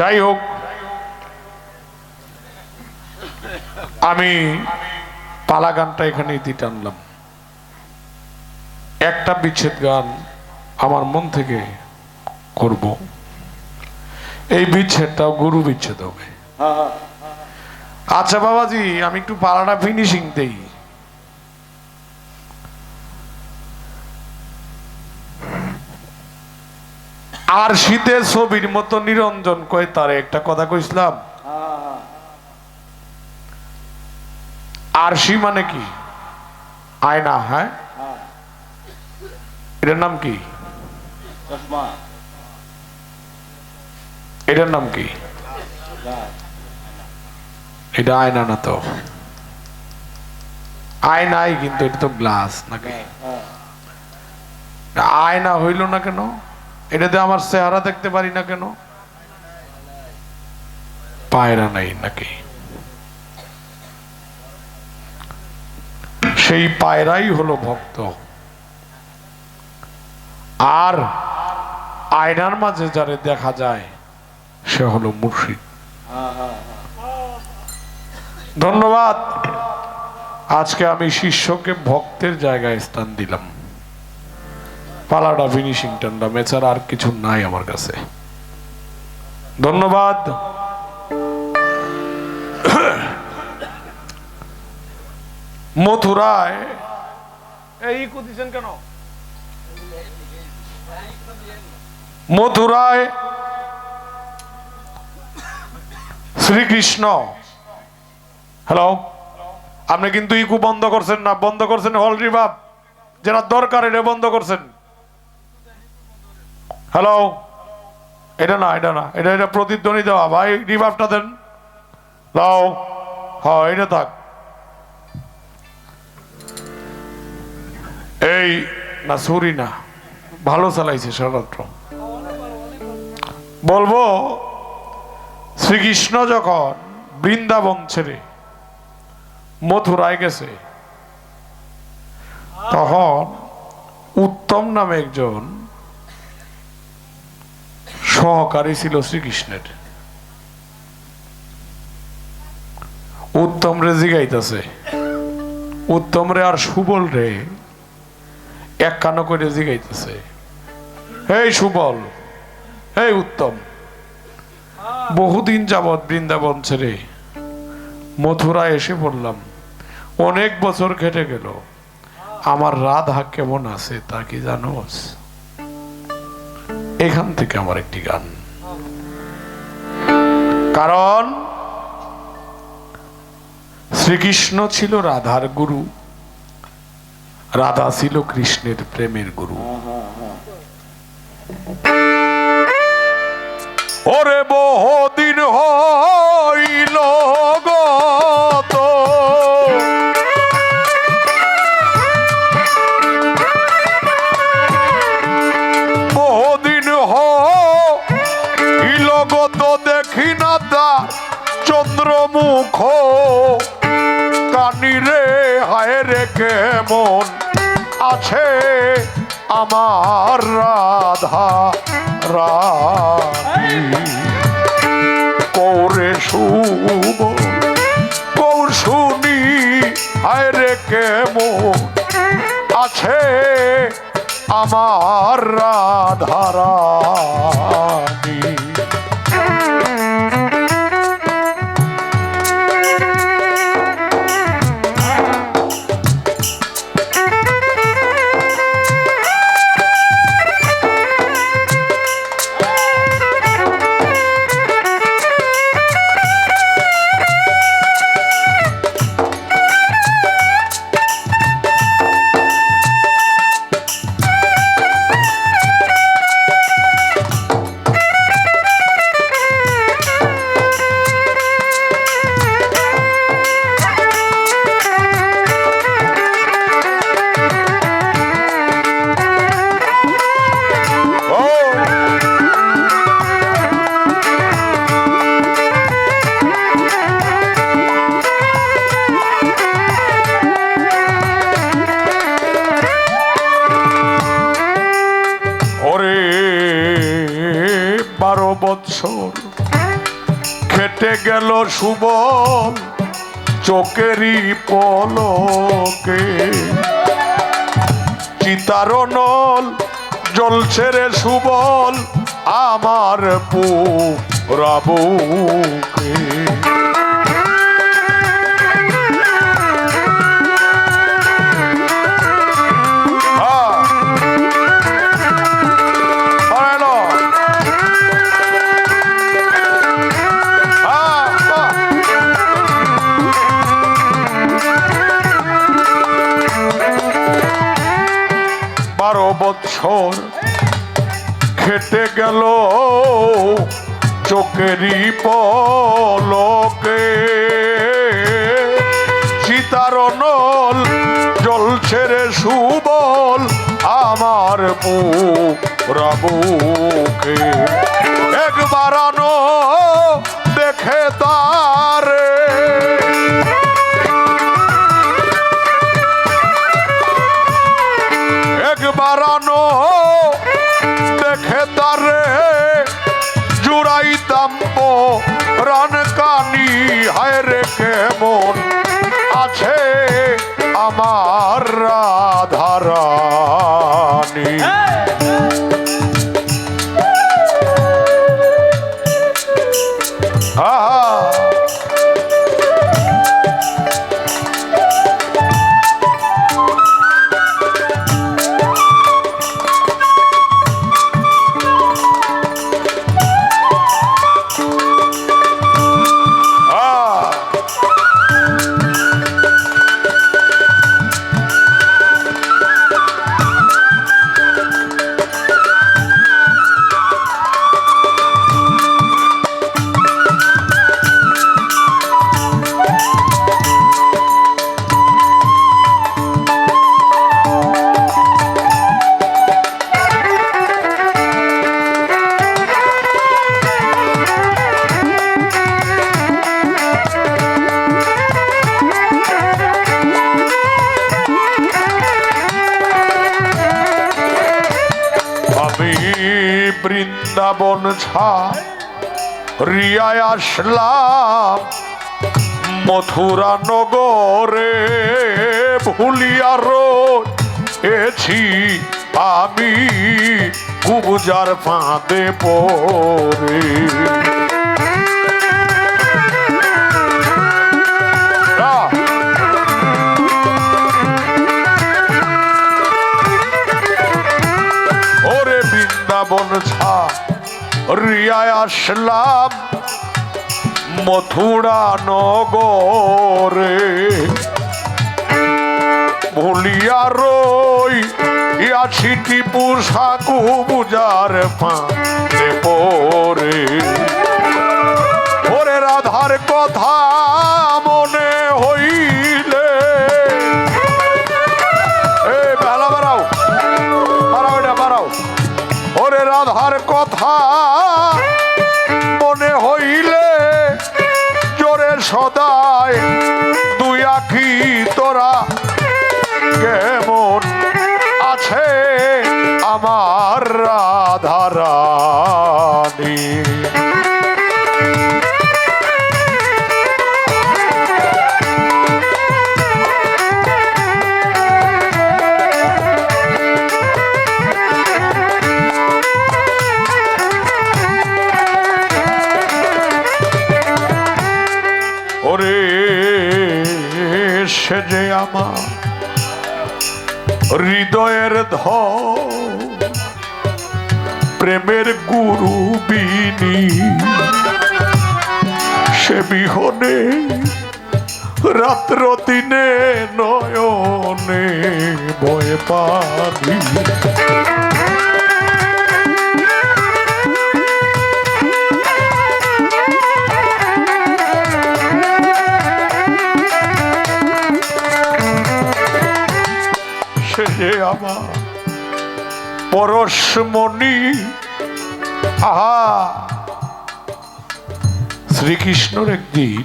যাই হোক আমি পালা গানটা এখানে দিতে আনলাম একটা বিচ্ছেদ গান আমার মন থেকে করব। এই বিচ্ছেদটাও গুরু বিচ্ছেদ হবে। আচ্ছা বাবাজি আমি একটু পালাটা ফিনিশিং দেই। আর শীতের ছবির মতো নিরঞ্জন কয় তারে? একটা কথা কইছিলাম। আরশি মানে কি? আয়না হ্যাঁ? এটার নাম কি? এটার নাম কি? এটা আয়না না তো। আয়নাই কিন্তু এটা তো গ্লাস নাকি? আয়না হইল না কেন? এটাতে আমার চেহারা দেখতে পারি না কেন? পায়রা নাই নাকি? সেই পায়রাই হলো ভক্ত। আর আয়নার মাঝে যারে দেখা যায়, সে হলো মুর্শিদ। ধন্যবাদ। আজকে আমি শিষ্যকে ভক্তের জায়গায় স্থান দিলাম। পালাটা ফিনিশিং টান্ডাম এছাড়া আর কিছু নাই আমার কাছে। ধন্যবাদ। মথুরায় এই ইকো দিছেন কেন? মথুরায় শ্রীকৃষ্ণ। হ্যালো? আপনি কিন্তু ইকু বন্ধ করছেন না বন্ধ করছেন হল রিভাব যেটা দরকার এটা বন্ধ করছেন। হ্যালো এটা না এটা না। এটা এটা প্রতিধ্বনি দেওয়া। ভাই রিভাবটা দেন। লাও হ্যাঁ এটা থাক। এই, না সুরি না। ভালো চালাইছে সারাত্র বলব, শ্রীকৃষ্ণ যখন বৃন্দাবন ছেড়ে মথুরায় গেছে, তখন উত্তম নামে একজন সহকারী ছিল শ্রীকৃষ্ণের। উত্তম রে জিগাইতেছে। উত্তম রে আর সুবল রে এক কানো করে জিগাইতেছে। এই সুবল এই উত্তম, বহুদিন যাবৎ বৃন্দাবন ছেড়ে মথুরা এসে পড়লাম। অনেক বছর কেটে গেল। আমার রাধা কেমন আছে তা কি জানোস এখান থেকে আমার একটি গান। কারণ শ্রীকৃষ্ণ ছিল রাধার গুরু, রাধা ছিল কৃষ্ণের প্রেমের গুরু। ওরে বহুদিন হইল হইল গত দেখি না তার চন্দ্রমুখ কানিরে হায় রে কেমন আছে আমার রাধা কৌরে শুভ, কৌর শুনি, হায় রে কেমন আছে আমার রাধা বারো বৎসর। খেটে গেল সুবল চোখেরই পলকে। চিতার নল জ্বলছে রে সুবল আমার পুরাবুকে। চোখেরই পলকে। সীতার নল জ্বলছে রে সুবল আমার পুরাবুকে একবার দেখে তারে। একবার দেখে তারে। আহা রিয়ায় আসলাম মথুরা নগরে ভুলিয়া এছি আমি কুবুজার ফাঁদে পরে রিয়ায় আসলাম মথুরা নগরে। ভুলিয়া রই আছি টিপু সাকু বুজার ফাঁদে পরে রাধার জোরে আমার হৃদয়ের ধ প্রেমের গুরু বিনি। সে বিহনে রাত্র দিনে নয়নে ভয় পাবি আমার পরশমণি। আহা। শ্রীকৃষ্ণর একদিন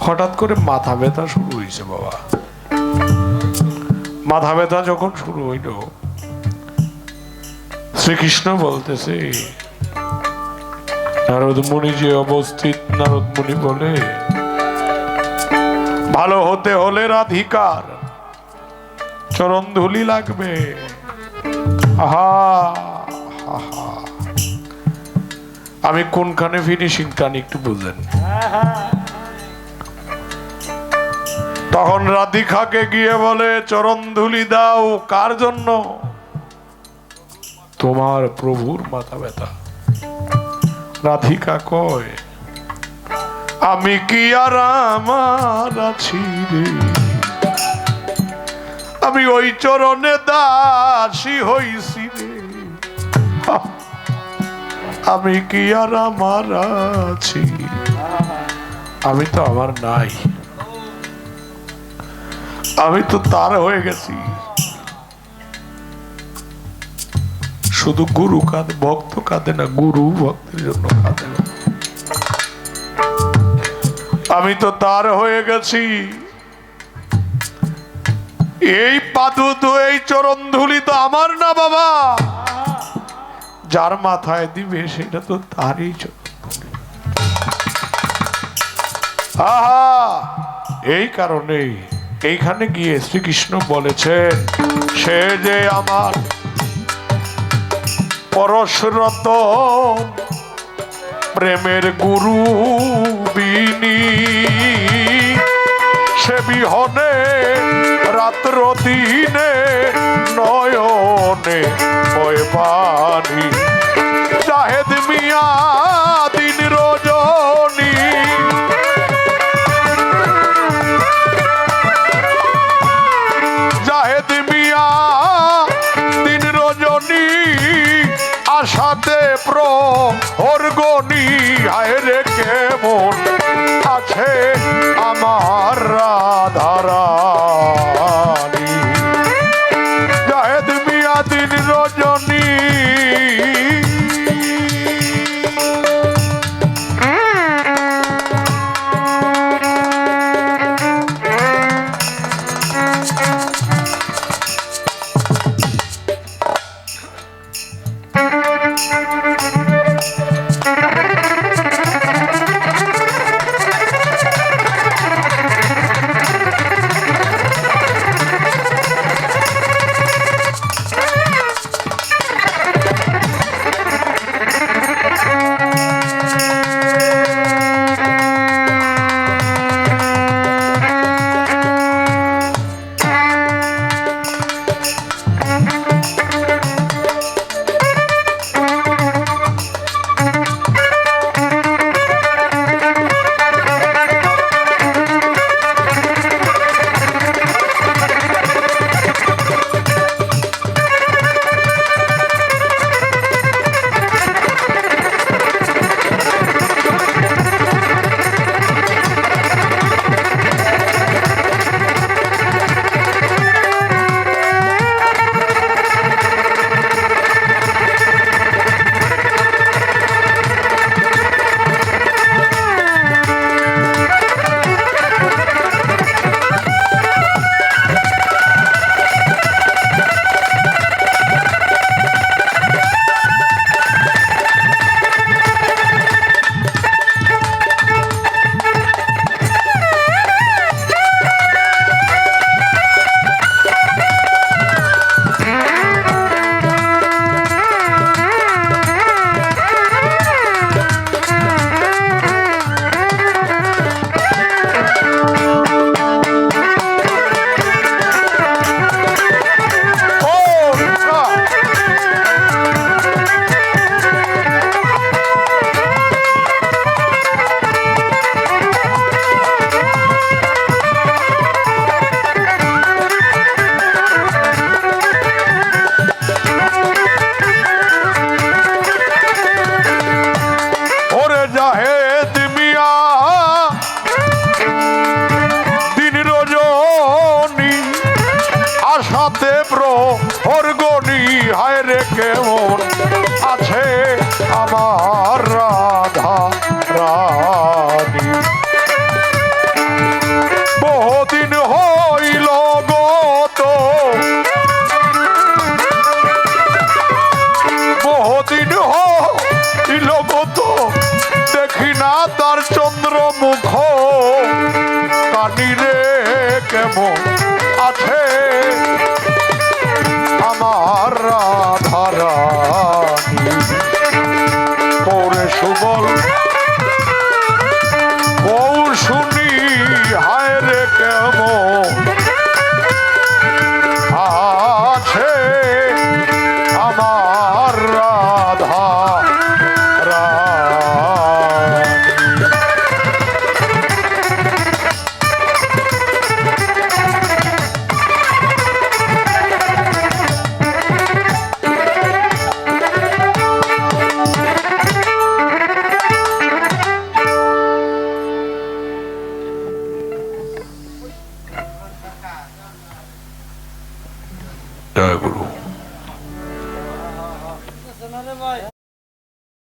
হঠাৎ করে মাথা ব্যথা শুরু হয়েছে বাবা। মাথা ব্যথা যখন শুরু হইল, শ্রীকৃষ্ণ বলতেছে, নারদ মুনি যে অবস্থিত, নারদ মুনি বলে, ভালো হতে হলে রাধিকার চরণ ধুলি লাগবে। আহা। আমি কোনখানে ফিনিশিং টানি একটু বুঝেন তখন রাধিকাকে গিয়ে বলে, চরণ ধুলি দাও, কার জন্য? তোমার প্রভুর মাথা ব্যথা। রাধিকা কয়, আমি কি আর আমার আছি রে? আমি ওই চরণে দাসী হইছি আমি কি আর আমার আছি? আমি তো আমার নাই। আমি তো তার হয়ে গেছি। শুধু গুরু কাঁদে, ভক্ত কাঁদে না, গুরু ভক্তের জন্য কাঁদে। আমি তো তার হয়ে গেছি। এই পাদু তো এই চরণ ধুলি তো আমার না বাবা। যার মাথায় দিবে সেটা তো তারই আহা, এই কারণে এইখানে গিয়ে শ্রীকৃষ্ণ বলেছেন, সে যে আমার পরশরত প্রেমের গুরু বিনি, সে বিহনে রাত্র দিনে নয়নে বয় পানি জাহেদ মিয়া দিন রজনী জাহেদ মিয়া দিন রজনী আশাতে প্রহরগনি হায় রে কেমন